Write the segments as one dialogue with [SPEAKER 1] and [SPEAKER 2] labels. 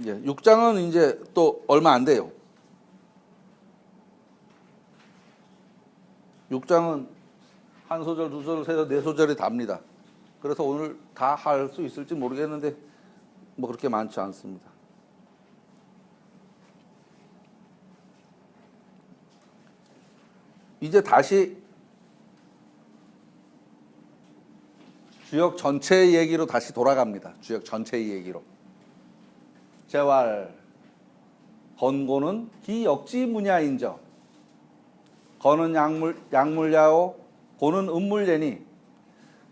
[SPEAKER 1] 이제 6장은 이제 또 얼마 안 돼요. 6장은 한 소절, 두 소절, 세 소절, 네 소절이 답니다. 그래서 오늘 다 할 수 있을지 모르겠는데 뭐 그렇게 많지 않습니다. 이제 다시 주역 전체의 얘기로 다시 돌아갑니다. 주역 전체의 얘기로. 재활 건고는 기역지 문야인저 거는 약물 약물야오 고는 음물예니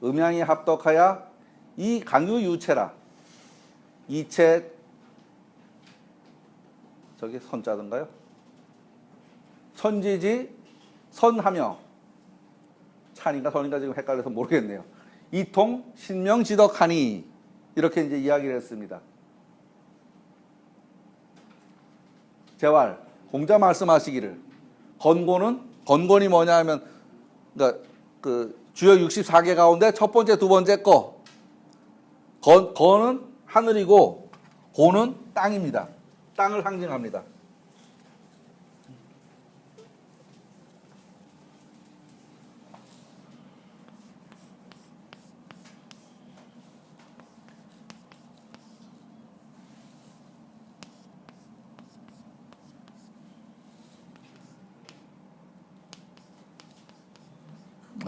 [SPEAKER 1] 음양이 합덕하야 이 강유 유체라 이체 저기 선자든가요? 선지지 선하며 찬인가 선인가 지금 헷갈려서 모르겠네요. 이통 신명지덕하니 이렇게 이제 이야기를 했습니다. 재활 공자 말씀하시기를 건고는 건곤이 뭐냐 하면 그러니까 그 주요 64개 가운데 첫 번째 두 번째 거 건, 건은 하늘이고 고는 땅입니다. 땅을 상징합니다.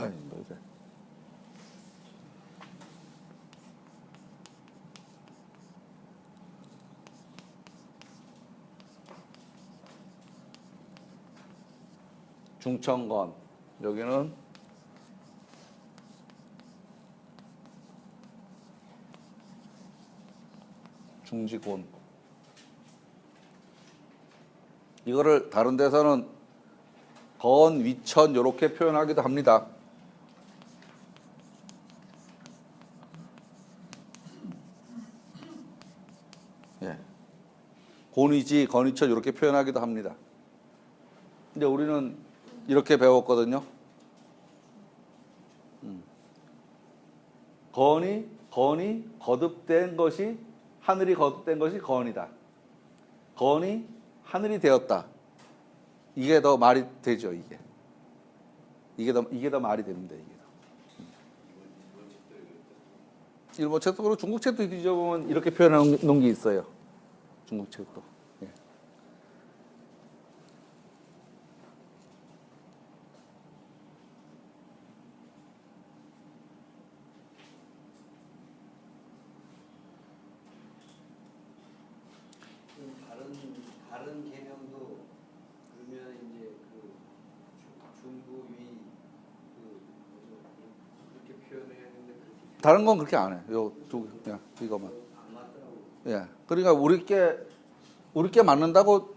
[SPEAKER 1] 아 이제. 중천건 여기는 중지곤 이거를 다른 데서는 건, 위천 이렇게 표현하기도 합니다. 예. 곤이지, 건이천 이렇게 표현하기도 합니다. 근데 우리는 이렇게 배웠거든요. 음. 건이, 건이 거듭된 것이 하늘이 거듭된 것이 건이다. 건이 하늘이 되었다. 이게 더 말이 되죠, 이게. 이게 더 이게 더 말이 됩니다, 이게. 더. 일본 책도 그렇고 중국 책도 뒤져보면 이렇게 놓은 게 있어요. 중국 책도. 예.
[SPEAKER 2] 그 다른 다른 개념도 그러면 이제 그 중- 중부 위 그, 뭐죠? 그렇게 표현해야 되는데 그렇게
[SPEAKER 1] 다른 건 그렇게 안 해. 요 두, 야, 이거만. 예. 그러니까 우리께 우리께 맞는다고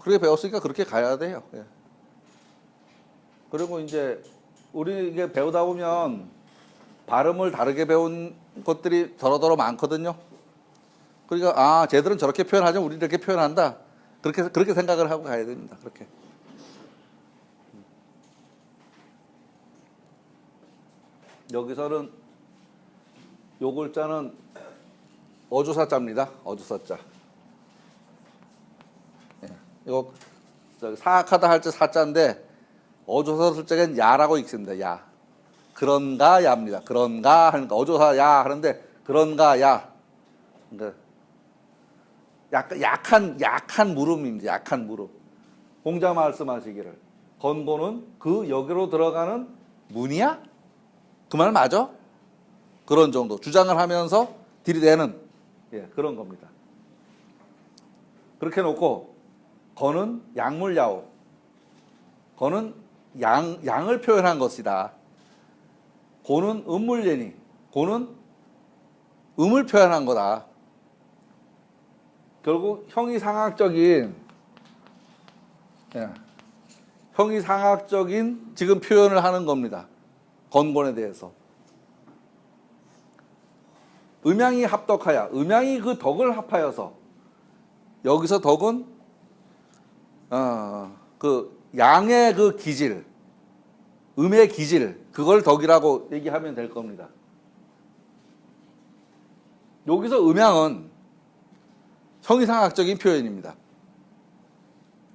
[SPEAKER 1] 그렇게 배웠으니까 그렇게 가야 돼요. 예. 그리고 이제 우리 이게 배우다 보면 발음을 다르게 배운 것들이 더러더러 많거든요. 그러니까 아, 쟤들은 저렇게 표현하죠. 우리 이렇게 표현한다. 그렇게 그렇게 생각을 하고 가야 됩니다. 그렇게. 여기서는 요 글자는 어조사자입니다. 어조사자. 예. 이거 사악하다 할 때 사자인데 어조사 쓸 적엔 야라고 읽습니다. 야. 그런가 야입니다. 그런가 하니까 어조사 야 하는데 그런가 야. 그러니까 약간 약한 약한 물음입니다. 약한 물음. 공자 말씀하시기를 건고는 그 여기로 들어가는 문이야? 그 말 맞아? 그런 정도 주장을 하면서 들이대는 예, 그런 겁니다. 그렇게 놓고 거는 약물야오. 거는 양 양을 표현한 것이다. 고는 음물예니. 고는 음을 표현한 거다. 결국 형이상학적인 예, 형이상학적인 지금 표현을 하는 겁니다. 건곤에 대해서. 음양이 합덕하여 음양이 그 덕을 합하여서 여기서 덕은 어 그 양의 그 기질 음의 기질 그걸 덕이라고 얘기하면 될 겁니다. 여기서 음양은 형이상학적인 표현입니다.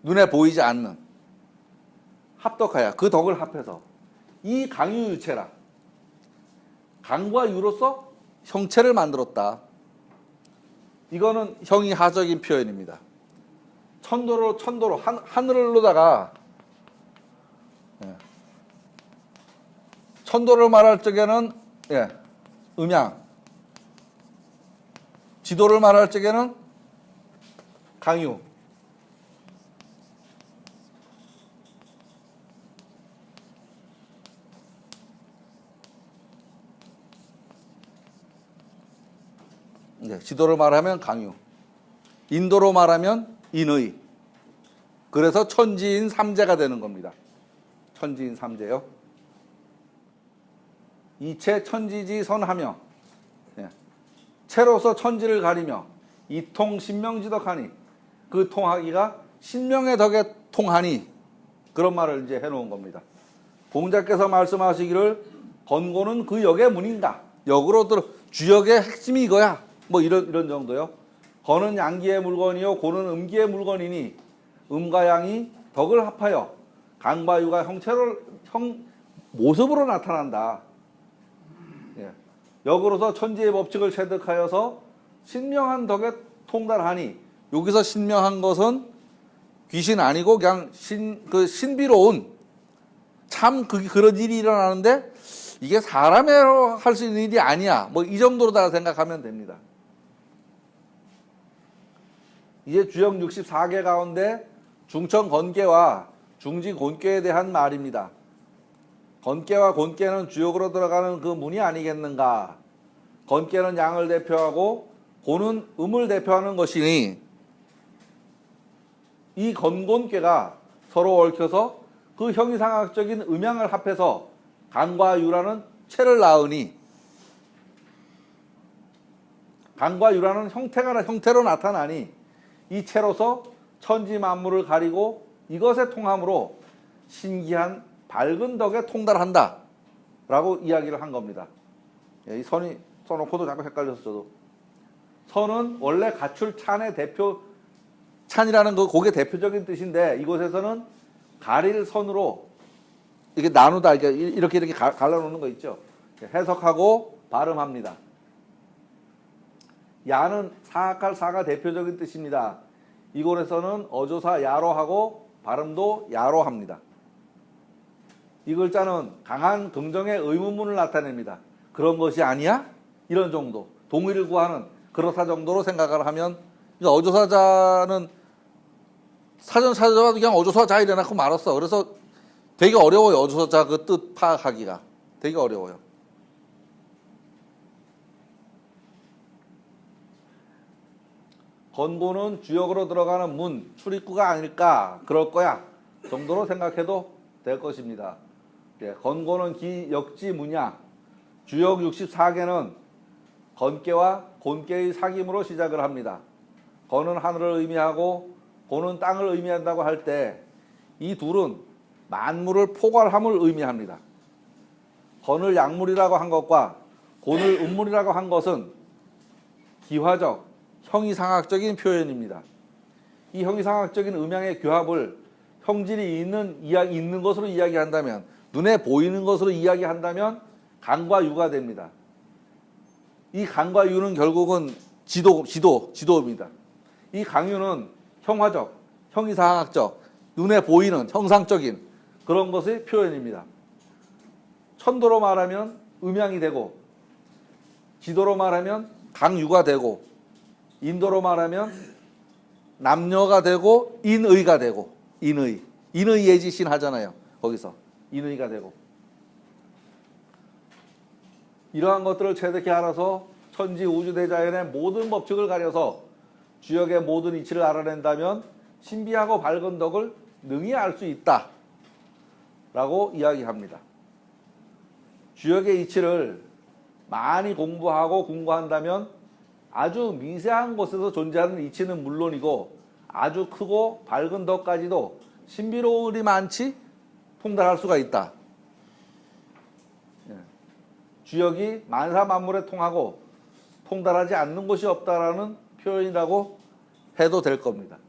[SPEAKER 1] 눈에 보이지 않는 합덕하야 그 덕을 합해서 이 강유유체라 강과 유로서 형체를 만들었다. 이거는 형이 하적인 표현입니다. 천도로 천도로 한, 하늘로다가 예. 천도를 말할 적에는 예, 음양 지도를 말할 적에는 강유 네, 지도를 말하면 강유 인도로 말하면 인의. 그래서 천지인 삼재가 되는 겁니다. 천지인 삼재요. 이체 천지지 선하며 예. 채로서 천지를 가리며 이통 신명지덕하니 그 통하기가 신명의 덕에 통하니 그런 말을 이제 해놓은 겁니다. 공자께서 말씀하시기를 건고는 그 역의 문인가 역으로 들어 주역의 핵심이 이거야 뭐 이런 이런 정도요. 건은 양기의 물건이요 고는 음기의 물건이니 음과 양이 덕을 합하여 강과 유가 형체로 형 모습으로 나타난다. 예. 역으로서 천지의 법칙을 체득하여서 신명한 덕에 통달하니 여기서 신명한 것은 귀신 아니고 그냥 신 그 신비로운 참 그, 그런 일이 일어나는데 이게 사람이 할수 있는 일이 아니야. 뭐 이 정도로 다 생각하면 됩니다. 이제 주역 64개 가운데 중청 건계와 중지 곤계에 대한 말입니다. 건계와 곤계는 주역으로 들어가는 그 문이 아니겠는가? 건계는 양을 대표하고 고는 음을 대표하는 것이니 이 건곤계가 서로 얽혀서 그 형이상학적인 음양을 합해서 강과 유라는 체를 낳으니 강과 유라는 형태가 형태로 나타나니 이 체로서 천지 만물을 가리고 이것에 통함으로 신기한 밝은 덕에 통달한다. 라고 이야기를 한 겁니다. 예, 이 선이 써놓고도 자꾸 헷갈려서 저도. 선은 원래 가출 찬의 대표, 찬이라는 그 곡의 대표적인 뜻인데 이곳에서는 가릴 선으로 이렇게 나누다, 이렇게 이렇게, 갈라놓는 거 있죠. 해석하고 발음합니다. 야는 사악할 사가 대표적인 뜻입니다. 이곳에서는 어조사 야로 하고 발음도 야로 합니다. 이 글자는 강한 긍정의 의문문을 나타냅니다. 그런 것이 아니야? 이런 정도. 동의를 구하는 그렇다 정도로 생각을 하면 이제 어조사자는 사전 찾아봐도 그냥 어조사자 이래놓고 말았어. 그래서 되게 어려워요. 어조사자 그 뜻 파악하기가. 되게 어려워요. 건고는 주역으로 들어가는 문, 출입구가 아닐까, 그럴 거야 정도로 생각해도 될 것입니다. 예, 건고는 기, 역지, 문야, 주역 64개는 건계와 곤계의 사귐으로 시작을 합니다. 건은 하늘을 의미하고 고는 땅을 의미한다고 할 때 이 둘은 만물을 포괄함을 의미합니다. 건을 약물이라고 한 것과 곤을 음물이라고 한 것은 기화적, 형이상학적인 표현입니다. 이 형이상학적인 음양의 교합을 형질이 있는 이야기 있는 것으로 이야기한다면 눈에 보이는 것으로 이야기한다면 강과 유가 됩니다. 이 강과 유는 결국은 지도 지도 지도입니다. 이 강유는 형화적, 형이상학적, 눈에 보이는 형상적인 그런 것의 표현입니다. 천도로 말하면 음양이 되고 지도로 말하면 강유가 되고 인도로 말하면 남녀가 되고 인의가 되고 인의. 인의 예지신 하잖아요 거기서. 인의가 되고. 이러한 것들을 체득해 알아서 천지 우주 대자연의 모든 법칙을 가려서 주역의 모든 이치를 알아낸다면 신비하고 밝은 덕을 능히 알 수 있다. 라고 이야기합니다. 주역의 이치를 많이 공부하고 공부한다면 아주 미세한 곳에서 존재하는 이치는 물론이고 아주 크고 밝은 덕까지도 신비로움이 많지 통달할 수가 있다. 예. 주역이 만사 만물에 통하고 통달하지 않는 곳이 없다라는 표현이라고 해도 될 겁니다.